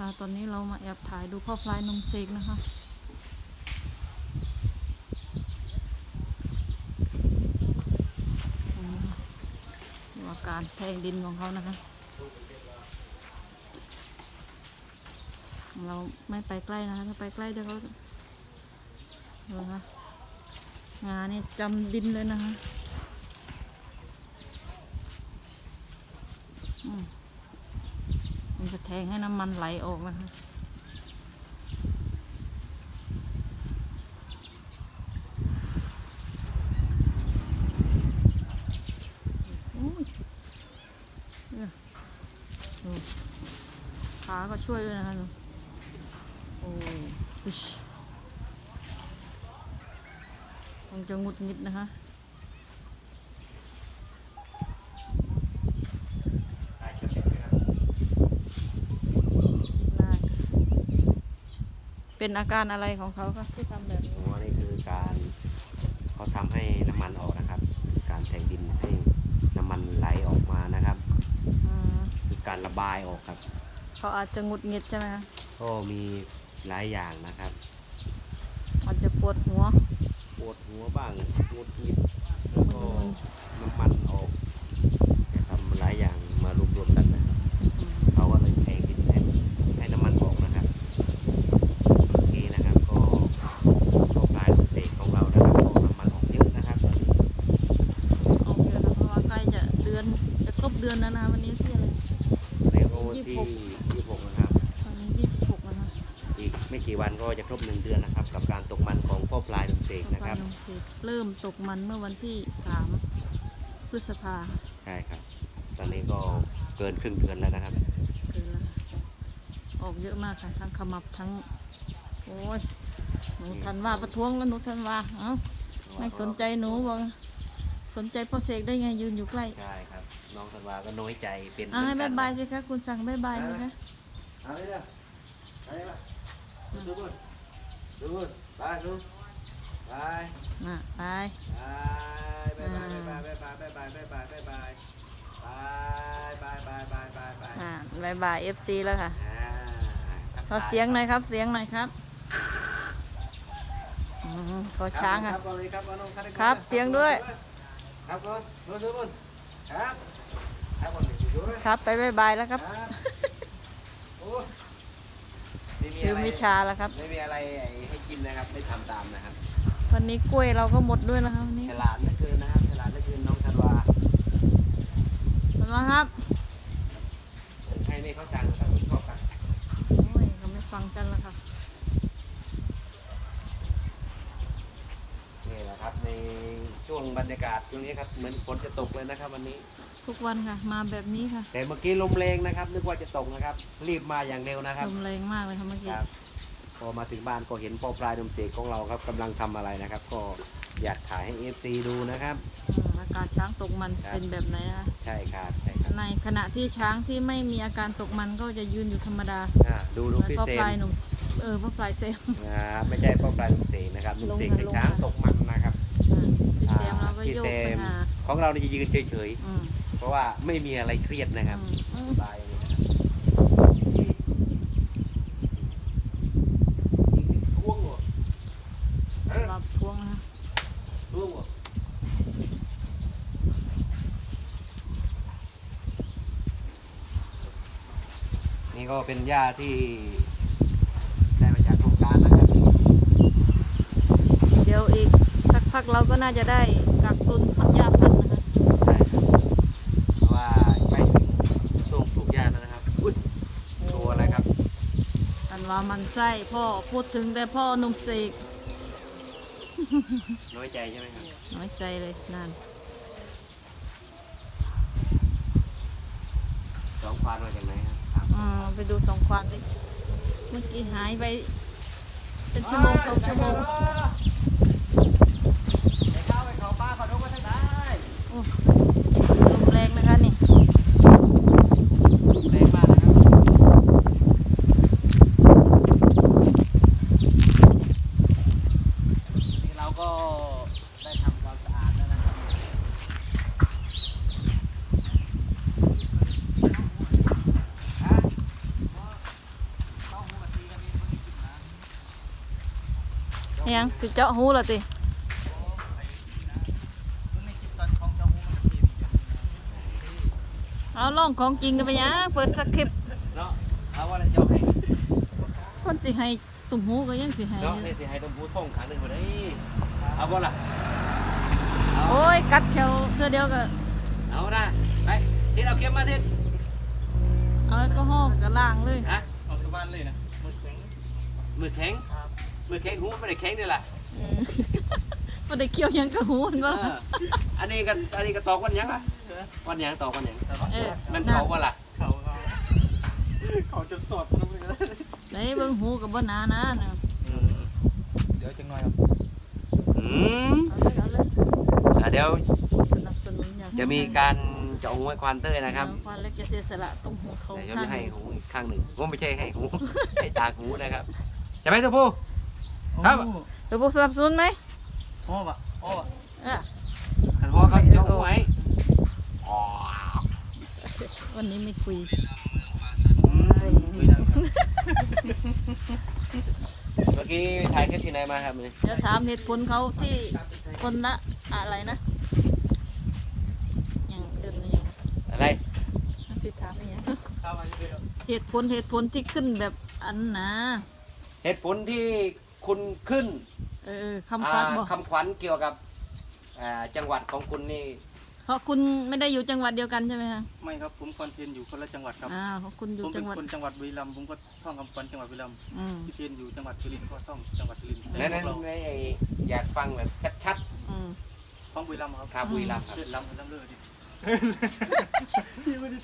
ค่ะตอนนี้เรามาแอบถ่ายดูพ่อพลายนมเสกนะคะอืมดูอาการแทงดินของเขานะคะ เราไม่ไปใกล้นะคะ ถ้าไปใกล้เดี๋ยวเขาดูนะคะงานี่จำดินเลยนะคะอืม มันจะแทงให้น้ำมันไหลออกนะคะอุ้ยเนี่ยดูขาก็ช่วยด้วยนะคะดูโอ้ยคงจะงุดงิดนะคะ ได้ เป็นอาการอะไรของเขาคะที่ทำแบบนี้อ๋อนี่คือการเขาทำให้น้ำมันออกนะครับ การแทงดินให้น้ำมันไหลออกมานะครับ อืมคือการระบายออกครับ เขาอาจจะหงุดหงิดใช่ไหมคะก็มีหลายอย่างนะครับอาจจะปวดหัว ปวดหัวบ้างหงุดหงิดแล้วก็น้ำมันออกจะทำหลายอย่างมารวมๆกันนะครับเขาก็เลยแทงดินให้ให้น้ำมันออกนะครับเมื่อกี้นะครับก็ก็ปลายเสกของเรานะครับก็น้ำมันออกเยอะนะครับตอนนี้ เอาเดือนนะเพราะว่าใกล้จะเดือนจะครบเดือนแล้วนะวันนี้ที่อะไร ในโอที่ที่หกนะครับ วันนี้ยี่สิบหกแล้วนะ อีกไม่ กี่วันก็จะครบหนึ่งเดือนนะครับ กับการตกมันของพ่อปลายดมเสกนะครับนมเสกเริ่มตกมันเมื่อวันที่สามพฤษภาใช่ครับ ตอนนี้ก็เกินครึ่งเดือนแล้วนะครับ เกินแล้วออกเยอะมากค่ะทั้งขมับทั้งโอ้ยหนูทันว่าประท้วงแล้วหนูทันว่าเอ้าไม่สนใจหนูบอกสนใจพ่อเสกได้ไงยืนอยู่ใกล้ใช่ครับน้องสันวาก็น้อยใจเป็นอ่าให้เหมืบาอยนบายสิคะคุณสั่งบายบายไหมคะเอาเลยนะไปละ ดูบุญดูบุญไปดูไปอะไปไปไปไปไปไปไปไปไปไปไปไปไปไปไปไปไปไปอ่าบายบายเอฟซีแล้วค่ะอ่าขอเสียงหน่อยครับ เสียงหน่อยครับอืมขอช้างค่ะครับเอาเลยครับเอาน้องครับ เสียงด้วย ครับก่อนดูดูบุญครับครับก่อนดูด้วยครับ ไปบายบายแล้วครับ โอ้ไม่มีคืออะไรวิชาแล้วครับ ไม่มีอะไรให้กินนะครับไม่ทำตามนะครับ วันนี้กล้วยเราก็หมดด้วยนะครับวันนี้ฉลาดเหลือเกินนะครับฉลาดเหลือเกินน้องธันวามาครับให้ไม่เขาสั่งสั่งชอบกันโอ้ยเขาไม่ฟังกันแล้วค่ะนี่แหละครับในช่วงบรรยากาศช่วงนี้ครับเหมือนฝนจะตกเลยนะครับ วันนี้ ทุกวันค่ะ มาแบบนี้ค่ะแต่เมื่อกี้ลมแรงนะครับ นึกว่าจะตกนะครับ รีบมาอย่างเร็วนะครับลมแรงมากเลยค่ะเมื่อกี้ครับพอมาถึงบ้านก็เห็นพ่อปลายดมเสกของเราครับกำลังทำอะไรนะครับ ก็อยากถ่ายให้เอฟซีดูนะครับ อืมอาการช้างตกมันครับ เป็นแบบไหนนะคะใช่ครับใช่ครับในขณะที่ช้างที่ไม่มีอาการตกมันก็จะยืนอยู่ธรรมดาอ่าดูดูแล้วพี่ก็เซปมลายหนุ่มเออพ่อปลายเซม อ่าไม่ใช่พ่อปลายดมเสกนะครับดมเสกลงมาในลงมาช้างตกมันนะครับ พี่เซมเราก็พี่โยกเซไปม หาของเรานี่จะยืนเฉยอืมๆ เพราะว่าไม่มีอะไรเครียดนะครับอืมอืมสบายเลยนะครับท่วงเหรอเอ้ยรับพวงนะคะท่วงเหรอนี่ก็เป็นหญ้าที่ได้มาจากโครงการนะครับ เดี๋ยวอีกสักพักเราก็น่าจะได้กักตุนผักหญ้าพันธุ์นะคะ ใช่ครับเพราะว่าใกล้ถึงช่วงปลูกหญ้าแล้วนะครับ อุ้ยตัวอะไรครับ อัน ว่ามันไส้พ่อพูดถึงแต่พ่อหนุ่มเสก น้อยใจใช่ไหมครับน้อยใจเลยนั่นสองควานมาจากไหนครับถามอืมไปดูสองควานสิเมื่อกี้หายไป เป็นชั่วโมงสองชั่วโมงไปเข้าไปเขาป้าขอดูก็ได้ โอ้ลมแรงนะคะนี่ แรงมากนะครับนี่เราก็ได้ทำความสะอาดแล้วนะครับฮะ ยังสิเจาะหูเหรอติในคลิปตอนของเจ้าหูมันจะมีกันเอาลองของจริงกันไปยังเปิดสคริปต์เนาะเอาว่าจะให้คนสิให้ตุ่มหูก็ยังสิให้เนาะนี่สิให้ต้องพูดท่องขันหนึ่งคนนี้เอาบ่ล่ะโอ้ยกัดแขวเธอเดียวก็เอานะไปทิศเอาเข็มมาทิศเอาแอลกอฮอล์ก็ล้างเลยฮะเอาสบานเลยนะหมดแข็งมือแข็งครับ มือแข็งหูไม่ได้แข็งนี่แหละเออบ่ได้เกี่ยวหยังกับหูมันเอบ่ออันนี้กันอันนี้ก็ตอกวันหยังล่ะวันหยังตอกวันหยังแต่ว่าเออ มันเขาว่าล่ะเขาเขาเขาจะสดนะมึงเลยไหนเบิ่งหูก็บ่หนานะน่ะเดี๋ยวจังหน่อยครับอืมเอาเลยเอาเลยอะเดี๋ยวสนับสนุนอยากจะมีการเจาะหูให้ควานเต้ยนะครับควานเล็กจะเสียสละตรงหูเขาเดี๋ยวข้าจะงให้หูอีกข้างหนึ่งว่าไม่ใช่ให้หูให้ตาหูนะครับจะไหมตัวผู้ ครับเดี๋ยวพวกสนับสนุนไหมโอ้บะโอ้บะเออท่านพ่อเขาจะเจาะหูให้อ๋อวันนี้ไม่คุยคุยได้ครับเมื่อกี้ถ่ายคลิปที่ไหนมาครับเนี่ยเดี๋ยวถามเหตุผลเขาที่คนละอะไรนะอย่างเดินนี่อะไรสิถามอีกอย่างเข้ามาเยอะเหตุผลเหตุผลที่ขึ้นแบบอันนะเหตุผลที่ คุณขึ้นเออคำขวัญอ่าบอกคำขวัญเกี่ยวกับอ่าจังหวัดของคุณนี่ เพราะคุณไม่ได้อยู่จังหวัดเดียวกันใช่ไหมคะไม่ครับผมคอนเทนต์อยู่คนละจังหวัดครับ อ่าเพราะคุณอยู่ผมจัเป็นงหวัดคนจังหวัดบุรีรัมย์ผมก็ท่องคำขวัญจังหวัดบุรีรัมย์อืมพี่เพียนอยู่จังหวัดสุรินทร์ก็ท่องจังหวัดสุรินทร์นั่นพนั่วนกเราไอ้อยากฟังแบบชัดอืมท่องบุรีรัมย์ครับๆครับบุรีรัมย์ครับ เล่นล้ำเล่นล้ำเลยดิพี่ไม่ได้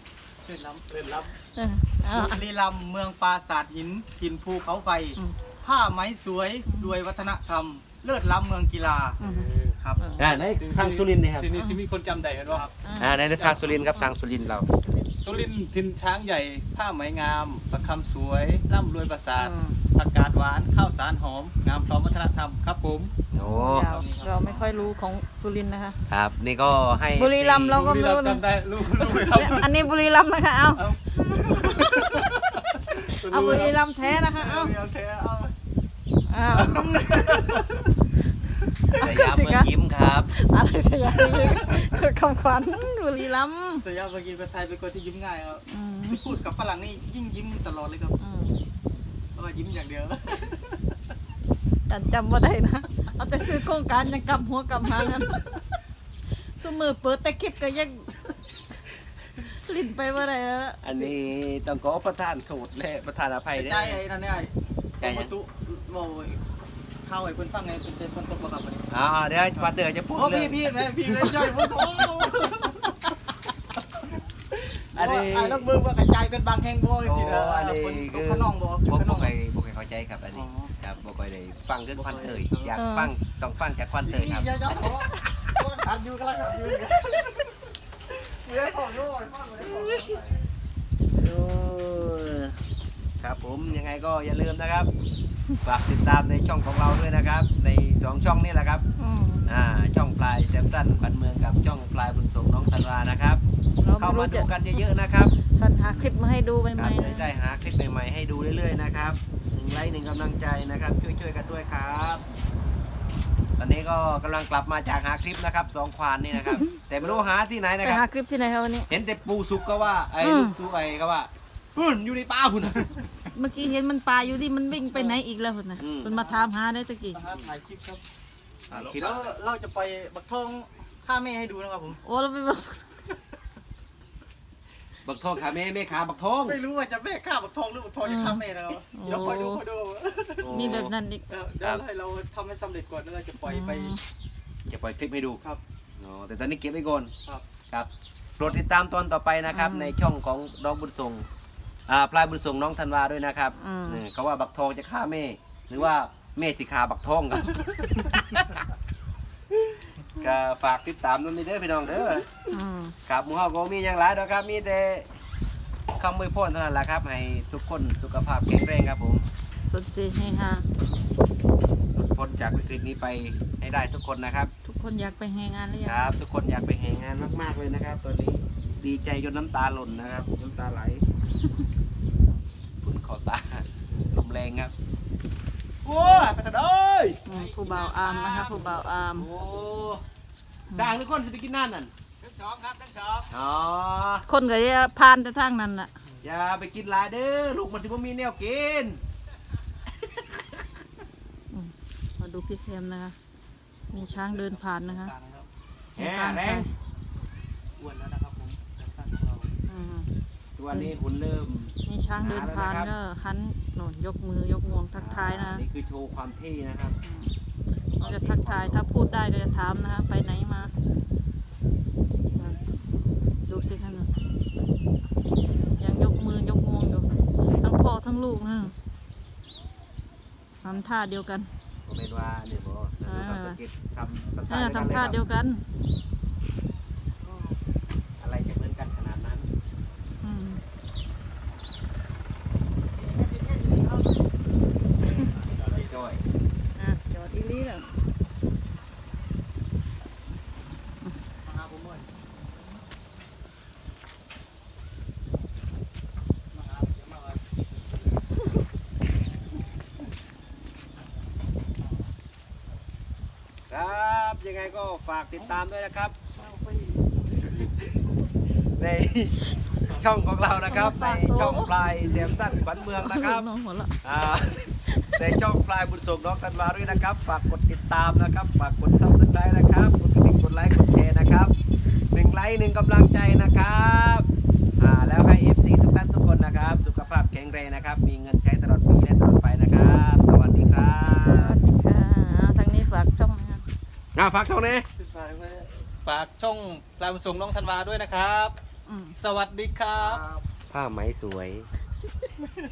เล่นล้ำเล่นล้ำเออเอาบุรีรัมย์เมืองปราสาทหินถิ่นภูเขาไฟ อืม ผ้าไหมสวยรวยวัฒนธรรม เลิศล้ำเมืองกีฬาอืมครับอ่าในทางสุรินทร์นี่ครับทีนี้สิมีคนจำได้กันว่าอ่าในทางสุรินทร์ครับทางสุรินทร์เรา สุรินทร์ทินช้างใหญ่ ผ้าไหมงาม ประคำสวยร่ำรวยประสาทอืมผักกาดหวาน ข้าวสารหอม งามพร้อมวัฒนธรรมครับผม โอ้เราเราไม่ค่อยรู้ของสุรินทร์นะคะ ครับ นี่ก็ให้ บุรีรัมย์เราก็ไม่รู้บุนะจำได้รู้รู้ไหมครับ อันนี้บุรีรัมย์นะคะเอาเอาเอาบุรีรัมย์แท้นะคะเอาเอาเทเอา อ้าวสยามเมืองยิ้มครับอะไรสักอย่างนี้คือคำขวัญบุรีรัมย์แต่ยาเมื่อกี้คนไทยเป็นคนที่ยิ้มง่ายครับอืมพูดกับฝรั่งนี่ยิ่งยิ้มตลอดเลยครับอืมเพราะว่ายิ้มอย่างเดียวจันจำว่าได้นะ เอาแต่ซื้อโครงการยังกำหัวกำหางกันสมือเปิดแต่คลิปก็ยังลิ้นไปว่าได้แล้วอันนี้ต้องขอประทานโทษและประทานอภัยด้วใจยไอ้นั่นเนี่ยใจไอ้ยังประตู โอ้ยเข้าไอ้คนฟังไงเป็นเป็นคนตกบ่ครับวันนี้อ่าเดี๋ยวควานเต้ยจะพูดโอ้เรื่พี่องพี่แม่พี่เลยย่อยผมโอ้อันนี้ไอ้ต้องเบิ่งว่ากระจายเป็นบางแห่งบ่โอ้สินะอันนี้คนคือขนองบ่บ่ขนบ่องเคยบ่เคยเข้าใจครับอันนี้อ๋อ ครับบ่ค่อยได้ฟังคือควันเตยอยากฟังต้องฟังจากควันเตยพี่ครับอย่าอย่าขอก็ขัดอยู่ก็แล้วขัดอยู่เดี๋ยวขอโยนฟังเลยขอโยนครับผมยังไงก็อย่าลืมนะครับ ฝากติดตามในช่องของเราด้วยนะครับ ในสองช่องนี่แหละครับอืมอ่าช่องปลายแซมสันขวัญเมืองกับช่องปลายบุญส่งน้องธันวานะครับ เราเข้าไม่มารู้ดูจะกันเยอะๆนะครับสรรหาคลิปมาให้ดูใหครัม่บๆจะนะ ได้หาคลิปใหม่ๆให้ดูเรื่อยๆนะครับหนึ่งไลค์หนึ่งกำลังใจนะครับ ช่วยๆกันด้วยครับ ตอนนี้ก็กำลังกลับมาจากหาคลิปนะครับสองควานนี่นะครับ แต่ไม่รู้หาที่ไหนไปนะคหารับคลิปที่ไหนครับวันนี้ เห็นแต่ปูสุกก็ว่าไอ้อืม ลูกสุกไอ้ก็ว่าพุ่นอยู่ในป่าพุ่นน่ะ เมื่อกี้เห็นมันปลาอยู่ที่มันวิ่งไปไหนอีกแล้วพุ่นนะอืม มันมาถามหาได้ตะกี้นะฮะถ่ายคลิปครับอ่าคลิปแล้วเราจะไปบักทองท่าแม่ให้ดูนะครับผม โอ้เราไปบอกบักทองขาแม่แม่ขาบักทองไม่รู้ว่าจะแม่ฆ่าบักทองหรือบักทองจะฆ่าแม่นะครับเดี๋ยวคอยดูคอยดูมีแบบนั้นอีก เออเดี๋ยวให้เราทำให้สำเร็จก่อนแล้วเราจะปล่อยไปอืมจะปล่อยคลิปให้ดูครับ อ๋อแต่ตอนนี้เก็บไว้ก่อนครับ ครับโปรดติดตามตอนต่อไปนะครับในช่องของน้องบุญส่ง อ่าปลายบุญส่งน้องธันวาด้วยนะครับอืม นี่เขาว่าบักทองจะฆ่าแม่ หรือว่าแม่สิฆ่าบักทองครับ ก็ฝากติดตามด้วยเด้อพี่น้องเด้อ อืม ครับหมูเฮาก็มีอย่างหลายดอกครับ มีแต่คำอวยพรเท่านั้นแหละครับ ให้ทุกคนสุขภาพแข็งแรงครับผมสนสีให้ฮาหลุดพ้นจากวิกฤตนี้ไปให้ได้ทุกคนนะครับ ทุกคนอยากไปแหงานหรือยัคงรับ ทุกคนอยากไปแห่งานมาก ๆ เลยนะครับ ตอนนี้ดีใจจนน้ำตาหล่นนะครับ น้ำตาไหล พุ่นขอตาลมแรงครับโว้ยไปกันเอ้ยยอืมผู้บ่าวอามนะคะผู้บ่าวอามโอ้ด่างทุกคนจะไปกินนั่นนั่นทั้งสองครับทั้งสองอ๋อคนก็จะพานแต่ทางนั้นล่ะอย่าไปกินหลายเด้อลูกมันสิบ่มีแนวกินมาดูพี่แซมนะคะ มีช้างเดินผ่านนะคะตังครับแหมแรงอ้วนแล้วนะครับผมแต่ตั้งเรา อืม ตัวนี้คุณเริ่มมีช้างเดินผ่านก็หันโน่นยกมือยกงวงทักทายนะ นี่คือโชว์ความเท่นะครับเขาจะทักทายถ้าพูดได้ก็จะถามนะคะไปไหนมา ดูสิคะน่ะยังยกมือยกงวงอยู่ ทั้งพ่อทั้งลูกนะทำท่าเดียวกันผมเป็นว่าเนี่ยบอกอ่าทำสเก็ตทำเออทำท่าเดียวกัน อะไรจะเหมือนกันขนาดนั้น อืม อะไรจ้อย อะจอดอีหลีแล้ว มาหาผมหน่อยมาหาเดี๋ยวมาเอา ครับ ยังไงก็ฝากติดตามด้วยนะครับ ในช่องของเรานะครับ ในช่องปลายเสียมสั้นขวัญเมืองนะครับน้องหัวเราะอ่าในช่องปลายบุญส่งน้องกันมาด้วยนะครับ ฝากกดติดตามนะครับ ฝากกดซับสไครต์นะครับกดกระดิ่งกดไลค์กดแชร์นะครับหนึ่งไลค์หนึ่งกำลังใจนะครับอ่าแล้วให้ FC ทุกท่านทุกคนนะครับ สุขภาพแข็งแรงนะครับ มีเงินใช้ตลอดปีและตลอดไปนะครับ สวัสดีครั สวั บ สดีค่ะอ่าทางนี้ฝากช่องนะคะ อ่าฝากช่องนี้ปิดไฟไว้ฝากช่องปลายบุญส่งน้องธันวาด้วยนะครับ อืม สวัสดีครับ ผ้าไหมสวยอ